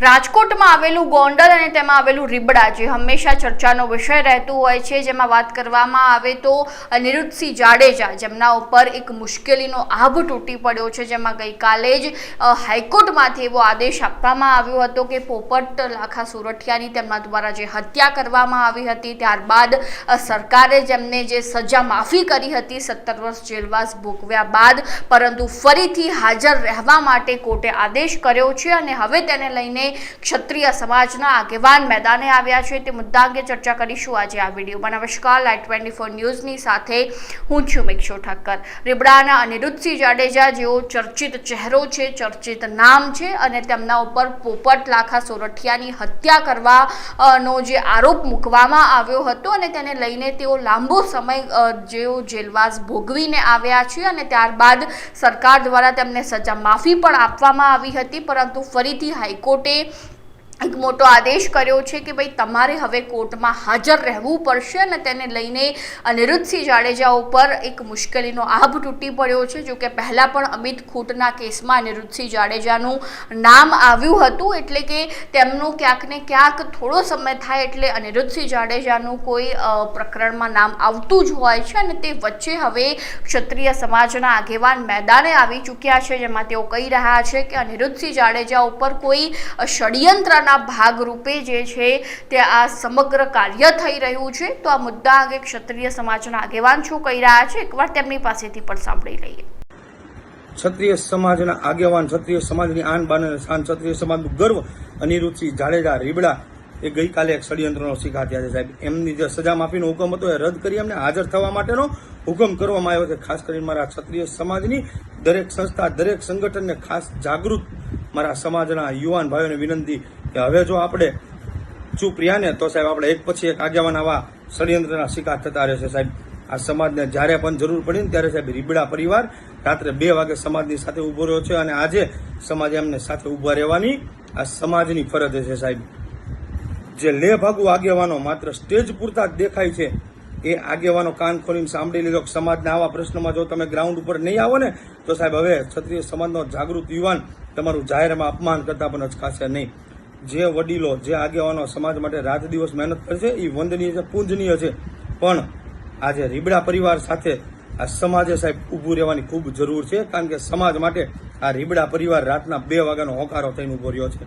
રાજકોટમાં આવેલું ગોંડલ અને તેમાં આવેલું રીબડા જે હંમેશા ચર્ચાનો વિષય રહેતું હોય છે, જેમાં વાત કરવામાં આવે તો નિરુતસિંહ જાડેજા જેમના ઉપર એક મુશ્કેલીનો આભ તૂટી પડ્યો છે, જેમાં ગઈકાલે જ હાઈકોર્ટમાંથી એવો આદેશ આપવામાં આવ્યો હતો કે પોપટ લાખા સુરઠિયાની તેમના દ્વારા જે હત્યા કરવામાં આવી હતી, ત્યારબાદ સરકારે જેમને જે સજા માફી કરી હતી, સત્તર વર્ષ જેલવાસ ભોગવ્યા બાદ, પરંતુ ફરીથી હાજર રહેવા માટે કોર્ટે આદેશ કર્યો છે અને હવે તેને લઈને ક્ષત્રિય સમાજના આગેવાન મેદાને આવ્યા છે. તે મુદ્દા અંગે ચર્ચા કરીશું આજે આ વિડીયોમાં. નમસ્કાર. લાઈટ ટ્વેન્ટી ફોર ન્યૂઝની સાથે હું છું મિક્ષો ઠક્કર રીબડાના અનિરુદ્ધસિંહ જાડેજા, જેઓ ચર્ચિત ચહેરો છે, ચર્ચિત નામ છે અને તેમના ઉપર પોપટ લાખા સોરઠિયાની હત્યા કરવા નો જે આરોપ મૂકવામાં આવ્યો હતો અને તેને લઈને તેઓ લાંબો સમય જેઓ જેલવાસ ભોગવીને આવ્યા છે અને ત્યારબાદ સરકાર દ્વારા તેમને સજા માફી પણ આપવામાં આવી હતી. પરંતુ ફરીથી હાઈકોર્ટે 一 એક મોટો આદેશ કર્યો છે કે ભાઈ તમારે હવે કોર્ટમાં હાજર રહેવું પડશે અને તેને લઈને અનિરુદ્ધસિંહ જાડેજા ઉપર એક મુશ્કેલીનો આભ તૂટી પડ્યો છે. જો કે પહેલાં પણ અમિત ખૂટના કેસમાં અનિરુદ્ધસિંહ જાડેજાનું નામ આવ્યું હતું, એટલે કે તેમનું ક્યાંક ને ક્યાંક થોડો સમય થાય એટલે અનિરુદ્ધસિંહ જાડેજાનું કોઈ પ્રકરણમાં નામ આવતું જ હોય છે અને તે વચ્ચે હવે ક્ષત્રિય સમાજના આગેવાન મેદાને આવી ચૂક્યા છે, જેમાં તેઓ કહી રહ્યા છે કે અનિરુદ્ધસિંહ જાડેજા ઉપર કોઈ ષડયંત્રના ભાગરૂપે જે છે તે આ સમગ્ર કાર્ય થઈ રહ્યું છે. તો આ મુદ્દા અંગે ક્ષત્રિય સમાજના આગેવાન શું કહી રહ્યા છે? એકવાર તેમની પાસેથી પણ સાંભળી લઈએ. ક્ષત્રિય સમાજના આગેવાન, ક્ષત્રિય સમાજની આન બાન શાન, ક્ષત્રિય સમાજનું ગર્વ અનિરુદ્ધસિંહ જાડેજા રીબડા એ ગઈકાલે એક ષડયંત્રનો શિકાર થયા છે. સાહેબ, એમની જે સજા માફીનો હુકમ હતો એ રદ કરી એમને હાજર થવા માટેનો હુકમ કરવામાં આવ્યો છે. ખાસ કરીને મારા ક્ષત્રિય સમાજની દરેક સંસ્થા, દરેક સંગઠનને ખાસ જાગૃત મારા સમાજના યુવાન ભાઈઓને વિનંતી કે હવે જો આપણે ચૂપ રહ્યા ને તો સાહેબ આપણે એક પછી એક આગેવાન આવા ષડયંત્રના શિકાર થતા રહેશે સાહેબ. આ સમાજને જ્યારે પણ જરૂર પડી ને ત્યારે સાહેબ રીબડા પરિવાર રાત્રે બે વાગે સમાજની સાથે ઊભો રહ્યો છે અને આજે સમાજ એમને સાથે ઊભા રહેવાની આ સમાજની ફરજ છે સાહેબ. જે લે ભાગુ આગેવાનો માત્ર સ્ટેજ પૂરતા જ દેખાય છે, એ આગેવાનો કાન ખોલીને સાંભળી લીધો સમાજના આવા પ્રશ્નમાં જો તમે ગ્રાઉન્ડ ઉપર નહીં આવો ને, તો સાહેબ હવે ક્ષત્રિય સમાજનો જાગૃત યુવાન તમારું જાહેરમાં અપમાન કરતા પણ અચકાશે નહીં. જે વડીલો જે આગેવાનો સમાજ માટે રાત દિવસ મહેનત કરે છે એ વંદનીય છે, પૂજનીય છે. પણ આજે રીબડા પરિવાર સાથે આ સમાજે સાહેબ ઊભું રહેવાની ખૂબ જરૂર છે, કારણ કે સમાજ માટે આ રીબડા પરિવાર રાતના બે વાગ્યાનો હોકારો થઈને ઊભો રહ્યો છે.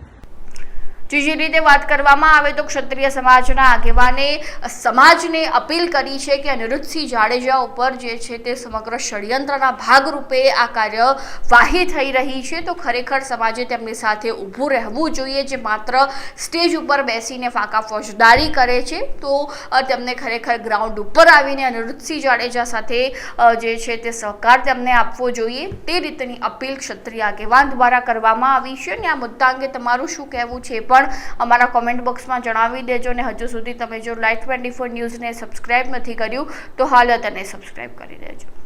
ત્રીજી રીતે વાત કરવામાં આવે તો ક્ષત્રિય સમાજના આગેવાને સમાજને અપીલ કરી છે કે અનિરુદ્ધસિંહ જાડેજા ઉપર જે છે તે સમગ્ર ષડયંત્રના ભાગરૂપે આ કાર્યવાહી થઈ રહી છે. તો ખરેખર સમાજે તેમની સાથે ઊભું રહેવું જોઈએ જે માત્ર સ્ટેજ ઉપર બેસીને ફાંકા ફોજદારી કરે છે. તો તેમને ખરેખર ગ્રાઉન્ડ ઉપર આવીને અનિરુદ્ધસિંહ જાડેજા સાથે જે છે તે સહકાર તેમને આપવો જોઈએ. તે રીતની અપીલ ક્ષત્રિય આગેવાન દ્વારા કરવામાં આવી છે. અને આ મુદ્દા અંગે તમારું શું કહેવું છે એ પણ અમારા કોમેન્ટ બોક્સમાં જણાવી દેજો ને હજુ સુધી તમે જો લાઈટ ટ્વેન્ટી ફોર ન્યૂઝને સબસ્ક્રાઈબ નથી કર્યું, તો હાલ અને સબસ્ક્રાઈબ કરી દેજો.